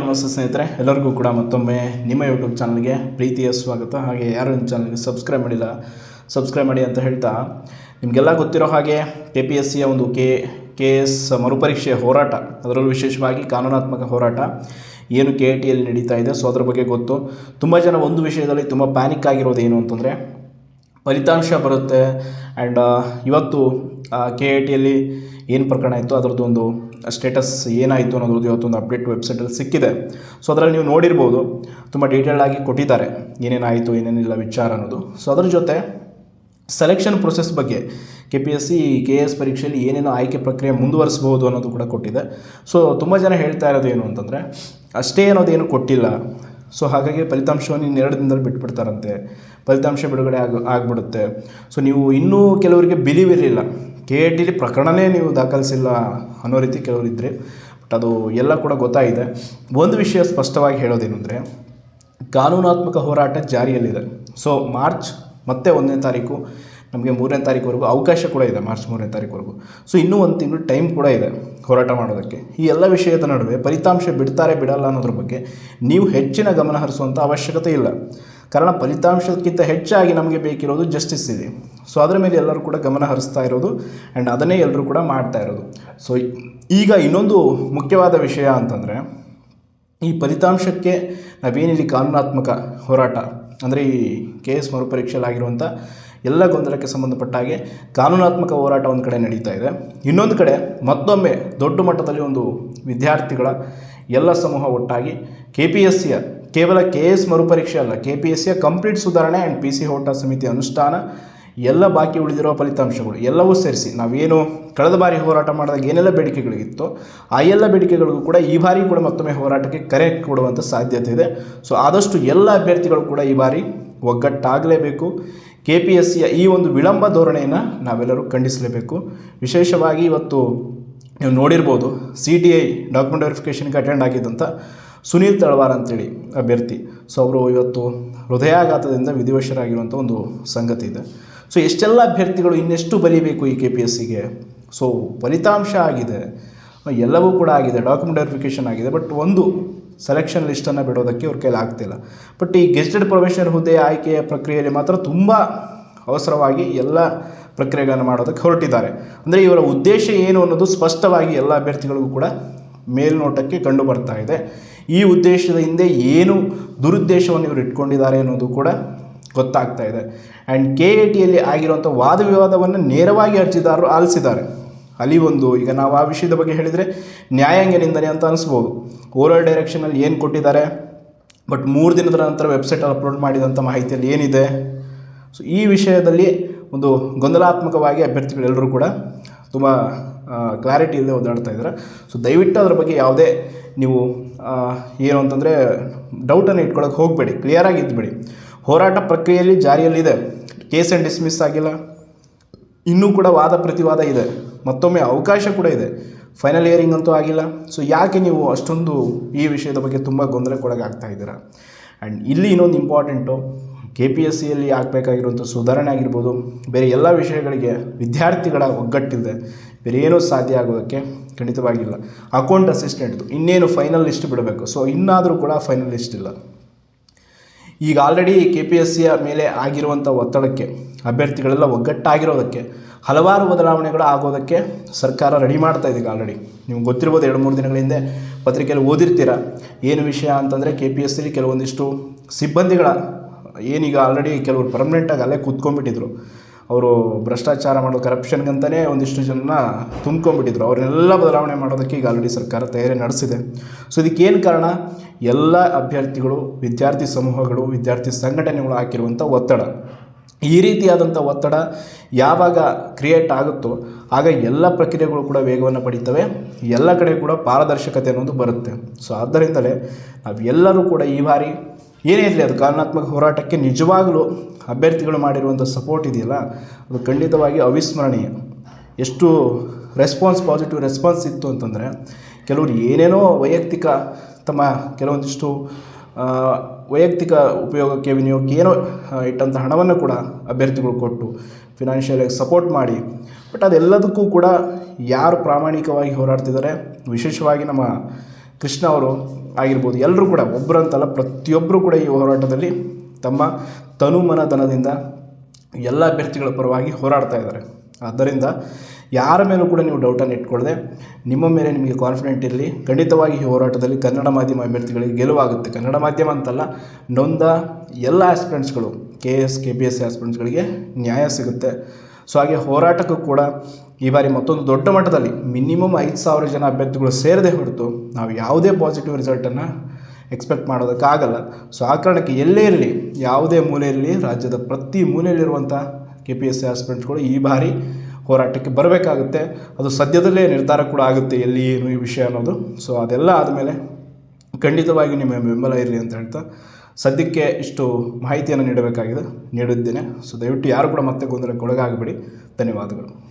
ನಮಸ್ತೆ ಸ್ನೇಹಿತರೆ, ಎಲ್ಲರಿಗೂ ಕೂಡ ಮತ್ತೊಮ್ಮೆ ನಿಮ್ಮ ಯೂಟ್ಯೂಬ್ ಚಾನಲ್ಗೆ ಪ್ರೀತಿಯ ಸ್ವಾಗತ. ಹಾಗೆ ಯಾರು ನಿಮ್ಮ ಚಾನಲ್ಗೆ ಸಬ್ಸ್ಕ್ರೈಬ್ ಮಾಡಿಲ್ಲ ಸಬ್ಸ್ಕ್ರೈಬ್ ಮಾಡಿ ಅಂತ ಹೇಳ್ತಾ, ನಿಮಗೆಲ್ಲ ಗೊತ್ತಿರೋ ಹಾಗೆ ಕೆ ಪಿ ಎಸ್ ಸಿಯ ಒಂದು ಕೆ ಕೆ ಎಸ್ ಮರುಪರೀಕ್ಷೆಯ ಹೋರಾಟ, ಅದರಲ್ಲೂ ವಿಶೇಷವಾಗಿ ಕಾನೂನಾತ್ಮಕ ಹೋರಾಟ ಏನು ಕೆ ಎ ಟಿಯಲ್ಲಿ ನಡೀತಾ ಇದೆ. ಸೊ ಅದ್ರ ಬಗ್ಗೆ ಗೊತ್ತು. ತುಂಬ ಜನ ಒಂದು ವಿಷಯದಲ್ಲಿ ತುಂಬ ಪ್ಯಾನಿಕ್ ಆಗಿರೋದು ಏನು ಅಂತಂದರೆ, ಫಲಿತಾಂಶ ಬರುತ್ತೆ. ಆ್ಯಂಡ್ ಇವತ್ತು ಕೆ ಎ ಟಿಯಲ್ಲಿ ಏನು ಪ್ರಕರಣ ಇತ್ತು? ಅದರದ್ದು ಒಂದು ಸ್ಟೇಟಸ್ ಏನಾಯಿತು ಅನ್ನೋದ್ರದ್ದು ಇವತ್ತೊಂದು ಅಪ್ಡೇಟ್ ವೆಬ್ಸೈಟಲ್ಲಿ ಸಿಕ್ಕಿದೆ. ಸೊ ಅದರಲ್ಲಿ ನೀವು ನೋಡಿರ್ಬೋದು, ತುಂಬ ಡೀಟೇಲ್ ಆಗಿ ಕೊಟ್ಟಿದ್ದಾರೆ. ಏನೇನಾಯಿತು, ಏನೇನಿಲ್ಲ ವಿಚಾರ ಅನ್ನೋದು. ಸೊ ಅದ್ರ ಜೊತೆ ಸೆಲೆಕ್ಷನ್ ಪ್ರೊಸೆಸ್ ಬಗ್ಗೆ K P S C K S ಪರೀಕ್ಷೆಯಲ್ಲಿ ಏನೇನು ಆಯ್ಕೆ ಪ್ರಕ್ರಿಯೆ ಮುಂದುವರಿಸ್ಬೋದು ಅನ್ನೋದು ಕೂಡ ಕೊಟ್ಟಿದೆ. ಸೊ ತುಂಬ ಜನ ಹೇಳ್ತಾ ಇರೋದು ಏನು ಅಂತಂದರೆ, ಅಷ್ಟೇ ಅನ್ನೋದೇನು ಕೊಟ್ಟಿಲ್ಲ. ಸೊ ಹಾಗಾಗಿ ಫಲಿತಾಂಶವನ್ನು ಇನ್ನು ಎರಡು ದಿನದಲ್ಲಿ ಬಿಟ್ಬಿಡ್ತಾರಂತೆ. ಫಲಿತಾಂಶ ಬಿಡುಗಡೆ ಆಗ, ಆಗಿಬಿಡುತ್ತೆ. ಸೊ ನೀವು ಇನ್ನೂ ಕೆಲವರಿಗೆ ಬಿಲೀವ್ ಇರಲಿಲ್ಲ. ಕೆ ಎ ಟಿಲಿ ಪ್ರಕರಣನೇ ನೀವು ದಾಖಲಿಸಿಲ್ಲ ಅನ್ನೋ ರೀತಿ ಕೆಲವರು ಇದ್ದರೆ ಬಟ್ ಅದು ಎಲ್ಲ ಕೂಡ ಗೊತ್ತಾಗಿದೆ. ಒಂದು ವಿಷಯ ಸ್ಪಷ್ಟವಾಗಿ ಹೇಳೋದೇನು ಅಂದರೆ ಕಾನೂನಾತ್ಮಕ ಹೋರಾಟ ಜಾರಿಯಲ್ಲಿದೆ. ಸೊ ಮಾರ್ಚ್ ಮತ್ತೆ ಒಂದನೇ ತಾರೀಕು ನಮಗೆ ಮೂರನೇ ತಾರೀಕುವರೆಗೂ ಅವಕಾಶ ಕೂಡ ಇದೆ, ಮಾರ್ಚ್ ಮೂರನೇ ತಾರೀಕುವರೆಗೂ. ಸೊ ಇನ್ನೂ ಒಂದು ತಿಂಗಳು ಟೈಮ್ ಕೂಡ ಇದೆ ಹೋರಾಟ ಮಾಡೋದಕ್ಕೆ. ಈ ಎಲ್ಲ ವಿಷಯದ ನಡುವೆ ಫಲಿತಾಂಶ ಬಿಡ್ತಾರೆ, ಬಿಡಲ್ಲ ಅನ್ನೋದ್ರ ಬಗ್ಗೆ ನೀವು ಹೆಚ್ಚಿನ ಗಮನ ಹರಿಸುವಂಥ ಅವಶ್ಯಕತೆ ಇಲ್ಲ. ಕಾರಣ ಫಲಿತಾಂಶಕ್ಕಿಂತ ಹೆಚ್ಚಾಗಿ ನಮಗೆ ಬೇಕಿರೋದು ಜಸ್ಟಿಸ್ ಇದೆ. ಸೊ ಅದರ ಮೇಲೆ ಎಲ್ಲರೂ ಕೂಡ ಗಮನ ಹರಿಸ್ತಾ ಇರೋದು ಆ್ಯಂಡ್ ಅದನ್ನೇ ಎಲ್ಲರೂ ಕೂಡ ಮಾಡ್ತಾ ಇರೋದು. ಸೊ ಈಗ ಇನ್ನೊಂದು ಮುಖ್ಯವಾದ ವಿಷಯ ಅಂತಂದರೆ ಈ ಫಲಿತಾಂಶಕ್ಕೆ ನಾವೇನಿಲ್ಲಿ ಕಾನೂನಾತ್ಮಕ ಹೋರಾಟ ಅಂದರೆ ಈ ಕೆ ಎಸ್ ಮರುಪರೀಕ್ಷೆಯಲ್ಲಾಗಿರುವಂಥ ಎಲ್ಲ ಗೊಂದಲಕ್ಕೆ ಸಂಬಂಧಪಟ್ಟ ಹಾಗೆ ಕಾನೂನಾತ್ಮಕ ಹೋರಾಟ ಒಂದು ಕಡೆ ನಡೀತಾ ಇದೆ. ಇನ್ನೊಂದು ಕಡೆ ಮತ್ತೊಮ್ಮೆ ದೊಡ್ಡ ಮಟ್ಟದಲ್ಲಿ ಒಂದು ವಿದ್ಯಾರ್ಥಿಗಳ ಎಲ್ಲ ಸಮೂಹ ಒಟ್ಟಾಗಿ ಕೆ ಪಿ ಎಸ್ ಸಿಯ ಕೇವಲ ಕೆ ಎಸ್ ಮರುಪರೀಕ್ಷೆ ಅಲ್ಲ ಕೆ ಪಿ ಎಸ್ ಸಿಯ ಕಂಪ್ಲೀಟ್ ಸುಧಾರಣೆ ಆ್ಯಂಡ್ ಪಿ ಸಿ ಹೋಟ ಸಮಿತಿ ಅನುಷ್ಠಾನ ಎಲ್ಲ ಬಾಕಿ ಉಳಿದಿರುವ ಫಲಿತಾಂಶಗಳು ಎಲ್ಲವೂ ಸೇರಿಸಿ ನಾವೇನು ಕಳೆದ ಬಾರಿ ಹೋರಾಟ ಮಾಡಿದಾಗ ಏನೆಲ್ಲ ಬೇಡಿಕೆಗಳಿಗಿತ್ತು ಆ ಎಲ್ಲ ಬೇಡಿಕೆಗಳಿಗೂ ಕೂಡ ಈ ಬಾರಿ ಕೂಡ ಮತ್ತೊಮ್ಮೆ ಹೋರಾಟಕ್ಕೆ ಕರೆ ಕೊಡುವಂಥ ಸಾಧ್ಯತೆ ಇದೆ. ಸೊ ಆದಷ್ಟು ಎಲ್ಲ ಅಭ್ಯರ್ಥಿಗಳು ಕೂಡ ಈ ಬಾರಿ ಒಗ್ಗಟ್ಟಾಗಲೇಬೇಕು. ಕೆ ಪಿ ಎಸ್ ಸಿಯ ಈ ಒಂದು ವಿಳಂಬ ಧೋರಣೆಯನ್ನು ನಾವೆಲ್ಲರೂ ಖಂಡಿಸಲೇಬೇಕು. ವಿಶೇಷವಾಗಿ ಇವತ್ತು ನೀವು ನೋಡಿರ್ಬೋದು ಸಿ ಟಿ ಐ ಡಾಕ್ಯುಮೆಂಟ್ ವೆರಿಫಿಕೇಷನ್ಗೆ ಅಟೆಂಡ್ ಆಗಿದ್ದಂಥ ಸುನೀಲ್ ತಳವಾರ್ ಅಂತೇಳಿ ಅಭ್ಯರ್ಥಿ. ಸೊ ಅವರು ಇವತ್ತು ಹೃದಯಾಘಾತದಿಂದ ವಿಧಿವಶರಾಗಿರುವಂಥ ಒಂದು ಸಂಗತಿ ಇದೆ. ಸೊ ಎಷ್ಟೆಲ್ಲ ಅಭ್ಯರ್ಥಿಗಳು ಇನ್ನೆಷ್ಟು ಬಲಿಬೇಕು ಈ ಕೆ ಪಿ ಎಸ್ ಸಿಗೆ ಸೊ ಫಲಿತಾಂಶ ಆಗಿದೆ. ಎಲ್ಲವೂ ಕೂಡ ಆಗಿದೆ ಡಾಕ್ಯುಮೆಂಟ್ ವೆರಿಫಿಕೇಷನ್ ಆಗಿದೆ ಬಟ್ ಒಂದು ಸೆಲೆಕ್ಷನ್ ಲಿಸ್ಟನ್ನು ಬಿಡೋದಕ್ಕೆ ಅವ್ರ ಕೈಲಿ ಆಗ್ತಿಲ್ಲ. ಬಟ್ ಈ ಗೆಸ್ಟೆಡ್ ಪ್ರೊಫೆಷನಲ್ ಹುದ್ದೆ ಆಯ್ಕೆಯ ಪ್ರಕ್ರಿಯೆಯಲ್ಲಿ ಮಾತ್ರ ತುಂಬ ಅವಸರವಾಗಿ ಎಲ್ಲ ಪ್ರಕ್ರಿಯೆಗಳನ್ನು ಮಾಡೋದಕ್ಕೆ ಹೊರಟಿದ್ದಾರೆ. ಅಂದರೆ ಇವರ ಉದ್ದೇಶ ಏನು ಅನ್ನೋದು ಸ್ಪಷ್ಟವಾಗಿ ಎಲ್ಲ ಅಭ್ಯರ್ಥಿಗಳಿಗೂ ಕೂಡ ಮೇಲ್ನೋಟಕ್ಕೆ ಕಂಡು ಬರ್ತಾ ಇದೆ. ಈ ಉದ್ದೇಶದ ಹಿಂದೆ ಏನು ದುರುದ್ದೇಶವನ್ನು ಇವರು ಇಟ್ಕೊಂಡಿದ್ದಾರೆ ಅನ್ನೋದು ಕೂಡ ಗೊತ್ತಾಗ್ತಾ ಇದೆ. ಆ್ಯಂಡ್ ಕೆ ಎ ಟಿಯಲ್ಲಿ ಆಗಿರುವಂಥ ವಾದ ವಿವಾದವನ್ನು ನೇರವಾಗಿ ಅರ್ಜಿದಾರರು ಆಲಿಸಿದ್ದಾರೆ. ಅಲ್ಲಿ ಒಂದು ಈಗ ನಾವು ಆ ವಿಷಯದ ಬಗ್ಗೆ ಹೇಳಿದರೆ ನ್ಯಾಯಾಂಗ ನಿಂದನೆ ಅಂತ ಅನಿಸ್ಬೋದು. ಓರಲ್ ಡೈರೆಕ್ಷನಲ್ಲಿ ಏನು ಕೊಟ್ಟಿದ್ದಾರೆ? ಬಟ್ ಮೂರು ದಿನದ ನಂತರ ವೆಬ್ಸೈಟಲ್ಲಿ ಅಪ್ಲೋಡ್ ಮಾಡಿದಂಥ ಮಾಹಿತಿಯಲ್ಲಿ ಏನಿದೆ? ಸೊ ಈ ವಿಷಯದಲ್ಲಿ ಒಂದು ಗೊಂದಲಾತ್ಮಕವಾಗಿ ಅಭ್ಯರ್ಥಿಗಳೆಲ್ಲರೂ ಕೂಡ ತುಂಬ ಕ್ಲಾರಿಟಿ ಇಲ್ಲದೆ ಓದಾಡ್ತಾ ಇದ್ದಾರೆ. ಸೊ ದಯವಿಟ್ಟು ಅದ್ರ ಬಗ್ಗೆ ಯಾವುದೇ ನೀವು ಏನು ಅಂತಂದರೆ ಡೌಟನ್ನು ಇಟ್ಕೊಳ್ಳೋಕೆ ಹೋಗಬೇಡಿ. ಕ್ಲಿಯರಾಗಿ ಇದ್ಬೇಡಿ. ಹೋರಾಟ ಪ್ರಕ್ರಿಯೆಯಲ್ಲಿ ಜಾರಿಯಲ್ಲಿದೆ. ಕೇಸ್ ಆ್ಯಂಡ್ ಡಿಸ್ಮಿಸ್ ಆಗಿಲ್ಲ. ಇನ್ನೂ ಕೂಡ ವಾದ ಪ್ರತಿವಾದ ಇದೆ. ಮತ್ತೊಮ್ಮೆ ಅವಕಾಶ ಕೂಡ ಇದೆ. ಫೈನಲ್ ಇಯರಿಂಗ್ ಅಂತೂ ಆಗಿಲ್ಲ. ಸೊ ಯಾಕೆ ನೀವು ಅಷ್ಟೊಂದು ಈ ವಿಷಯದ ಬಗ್ಗೆ ತುಂಬ ಗೊಂದಲಕ್ಕೊಳಗಾಗ್ತಾ ಇದ್ದೀರಾ? ಆ್ಯಂಡ್ ಇಲ್ಲಿ ಇನ್ನೊಂದು ಇಂಪಾರ್ಟೆಂಟು ಕೆ ಪಿ ಎಸ್ ಸಿಯಲ್ಲಿ ಆಗಬೇಕಾಗಿರುವಂಥ ಸುಧಾರಣೆ ಆಗಿರ್ಬೋದು. ಬೇರೆ ಎಲ್ಲ ವಿಷಯಗಳಿಗೆ ವಿದ್ಯಾರ್ಥಿಗಳ ಒಗ್ಗಟ್ಟಿದೆ. ಬೇರೆ ಏನೂ ಸಾಧ್ಯ ಆಗೋದಕ್ಕೆ ಖಂಡಿತವಾಗಿಲ್ಲ. ಅಕೌಂಟ್ ಅಸಿಸ್ಟೆಂಟ್ದು ಇನ್ನೇನು ಫೈನಲ್ ಲಿಸ್ಟ್ ಬಿಡಬೇಕು. ಸೊ ಇನ್ನಾದರೂ ಕೂಡ ಫೈನಲ್ ಲಿಸ್ಟ್ ಇಲ್ಲ. ಈಗ ಆಲ್ರೆಡಿ ಕೆ ಪಿ ಎಸ್ ಸಿಯ ಮೇಲೆ ಆಗಿರುವಂಥ ಒತ್ತಡಕ್ಕೆ ಅಭ್ಯರ್ಥಿಗಳೆಲ್ಲ ಒಗ್ಗಟ್ಟಾಗಿರೋದಕ್ಕೆ, ಹಲವಾರು ಬದಲಾವಣೆಗಳು ಆಗೋದಕ್ಕೆ ಸರ್ಕಾರ ರೆಡಿ ಮಾಡ್ತಾ ಇದೆ ಈಗ ಆಲ್ರೆಡಿ ನಿಮ್ಗೆ ಗೊತ್ತಿರ್ಬೋದು ಎರಡು ಮೂರು ದಿನಗಳ ಹಿಂದೆ ಪತ್ರಿಕೆಯಲ್ಲಿ ಓದಿರ್ತೀರ? ಏನು ವಿಷಯ ಅಂತಂದರೆ ಕೆ ಪಿ ಎಸ್ ಸಿಲಿ ಕೆಲವೊಂದಿಷ್ಟು ಸಿಬ್ಬಂದಿಗಳ, ಏನೀಗ ಆಲ್ರೆಡಿ ಕೆಲವರು ಪರ್ಮನೆಂಟಾಗಿ ಅಲ್ಲೇ ಕೂತ್ಕೊಂಡ್ಬಿಟ್ಟಿದ್ರು. ಅವರು ಭ್ರಷ್ಟಾಚಾರ ಮಾಡೋ ಕರಪ್ಷನ್ಗಂತಲೇ ಒಂದಿಷ್ಟು ಜನನ ತುಂಬ್ಕೊಂಡ್ಬಿಟ್ಟಿದ್ರು. ಅವ್ರನ್ನೆಲ್ಲ ಬದಲಾವಣೆ ಮಾಡೋದಕ್ಕೆ ಈಗ ಆಲ್ರೆಡಿ ಸರ್ಕಾರ ತಯಾರಿ ನಡೆಸಿದೆ. ಸೊ ಇದಕ್ಕೇನು ಕಾರಣ? ಎಲ್ಲ ಅಭ್ಯರ್ಥಿಗಳು, ವಿದ್ಯಾರ್ಥಿ ಸಮೂಹಗಳು, ವಿದ್ಯಾರ್ಥಿ ಸಂಘಟನೆಗಳು ಹಾಕಿರುವಂಥ ಒತ್ತಡ. ಈ ರೀತಿಯಾದಂಥ ಒತ್ತಡ ಯಾವಾಗ ಕ್ರಿಯೇಟ್ ಆಗುತ್ತೋ ಆಗ ಎಲ್ಲ ಪ್ರಕ್ರಿಯೆಗಳು ಕೂಡ ವೇಗವನ್ನು ಪಡೀತವೆ. ಎಲ್ಲ ಕಡೆ ಕೂಡ ಪಾರದರ್ಶಕತೆ ಅನ್ನೋದು ಬರುತ್ತೆ. ಸೊ ಆದ್ದರಿಂದಲೇ ನಾವೆಲ್ಲರೂ ಕೂಡ ಈ ಬಾರಿ ಏನೇ ಇರಲಿ ಅದು ಕಾರಣಾತ್ಮಕ ಹೋರಾಟಕ್ಕೆ ನಿಜವಾಗಲೂ ಅಭ್ಯರ್ಥಿಗಳು ಮಾಡಿರುವಂಥ ಸಪೋರ್ಟ್ ಇದೆಯಲ್ಲ, ಅದು ಖಂಡಿತವಾಗಿ ಅವಿಸ್ಮರಣೀಯ. ಎಷ್ಟು ರೆಸ್ಪಾನ್ಸ್ ಪಾಸಿಟಿವ್ ರೆಸ್ಪಾನ್ಸ್ ಇತ್ತು ಅಂತಂದರೆ, ಕೆಲವರು ಏನೇನೋ ವೈಯಕ್ತಿಕ ತಮ್ಮ ಕೆಲವೊಂದಿಷ್ಟು ವೈಯಕ್ತಿಕ ಉಪಯೋಗಕ್ಕೆ ವಿನಿಯೋಗಕ್ಕೆ ಏನೋ ಇಟ್ಟಂಥ ಹಣವನ್ನು ಕೂಡ ಅಭ್ಯರ್ಥಿಗಳು ಕೊಟ್ಟು ಫಿನಾನ್ಷಿಯಲಾಗಿ ಸಪೋರ್ಟ್ ಮಾಡಿ. ಬಟ್ ಅದೆಲ್ಲದಕ್ಕೂ ಕೂಡ ಯಾರು ಪ್ರಾಮಾಣಿಕವಾಗಿ ಹೋರಾಡ್ತಿದ್ದಾರೆ, ವಿಶೇಷವಾಗಿ ನಮ್ಮ ಕೃಷ್ಣ ಅವರು ಆಗಿರ್ಬೋದು ಎಲ್ಲರೂ ಕೂಡ ಒಬ್ಬರಂತಲ್ಲ ಪ್ರತಿಯೊಬ್ಬರು ಕೂಡ ಈ ಹೋರಾಟದಲ್ಲಿ ತಮ್ಮ ತನುಮನ ದನದಿಂದ ಎಲ್ಲ ಅಭ್ಯರ್ಥಿಗಳ ಪರವಾಗಿ ಹೋರಾಡ್ತಾ ಇದ್ದಾರೆ. ಆದ್ದರಿಂದ ಯಾರ ಮೇಲೂ ಕೂಡ ನೀವು ಡೌಟನ್ನು ಇಟ್ಕೊಳ್ಳದೆ ನಿಮ್ಮ ಮೇಲೆ ನಿಮಗೆ ಕಾನ್ಫಿಡೆಂಟ್ ಇರಲಿ. ಖಂಡಿತವಾಗಿ ಈ ಹೋರಾಟದಲ್ಲಿ ಕನ್ನಡ ಮಾಧ್ಯಮ ಅಭ್ಯರ್ಥಿಗಳಿಗೆ ಗೆಲುವಾಗುತ್ತೆ. ಕನ್ನಡ ಮಾಧ್ಯಮ ಅಂತಲ್ಲ, ನೊಂದ ಎಲ್ಲ ಆಸ್ಪಿರೆಂಟ್ಸ್ಗಳು K S K P S C ಆಸ್ಪಿರೆಂಟ್ಸ್ಗಳಿಗೆ ನ್ಯಾಯ ಸಿಗುತ್ತೆ. ಸೊ ಹಾಗೆ ಹೋರಾಟಕ್ಕೂ ಕೂಡ ಈ ಬಾರಿ ಮತ್ತೊಂದು ದೊಡ್ಡ ಮಟ್ಟದಲ್ಲಿ ಮಿನಿಮಮ್ ಐದು ಸಾವಿರ ಜನ ಅಭ್ಯರ್ಥಿಗಳು ಸೇರದೆ ಹೊರತು ನಾವು ಯಾವುದೇ ಪಾಸಿಟಿವ್ ರಿಸಲ್ಟನ್ನು ಎಕ್ಸ್ಪೆಕ್ಟ್ ಮಾಡೋದಕ್ಕಾಗಲ್ಲ. ಸೊ ಆ ಕಾರಣಕ್ಕೆ ಎಲ್ಲೇ ಇರಲಿ, ಯಾವುದೇ ಮೂಲೆಯಲ್ಲಿ, ರಾಜ್ಯದ ಪ್ರತಿ ಮೂಲೆಯಲ್ಲಿರುವಂಥ ಕೆ ಪಿ ಎಸ್ ಸಿ ಆಸ್ಪಿರೆಂಟ್ಸ್ಗಳು ಈ ಬಾರಿ ಹೋರಾಟಕ್ಕೆ ಬರಬೇಕಾಗುತ್ತೆ. ಅದು ಸದ್ಯದಲ್ಲೇ ನಿರ್ಧಾರ ಕೂಡ ಆಗುತ್ತೆ ಎಲ್ಲಿ ಏನು ಈ ವಿಷಯ ಅನ್ನೋದು. ಸೊ ಅದೆಲ್ಲ ಆದಮೇಲೆ ಖಂಡಿತವಾಗಿ ನಿಮ್ಮ ಬೆಂಬಲ ಇರಲಿ ಅಂತ ಹೇಳ್ತಾ ಸದ್ಯಕ್ಕೆ ಇಷ್ಟು ಮಾಹಿತಿಯನ್ನು ನೀಡಬೇಕಾಗಿದೆ. ನೀಡಿದ್ದೇನೆ. ಸೊ ದಯವಿಟ್ಟು ಯಾರು ಕೂಡ ಮತ್ತೆ ಗೊಂದಲಕ್ಕೆ ಒಳಗಾಗಬೇಡಿ. ಧನ್ಯವಾದಗಳು.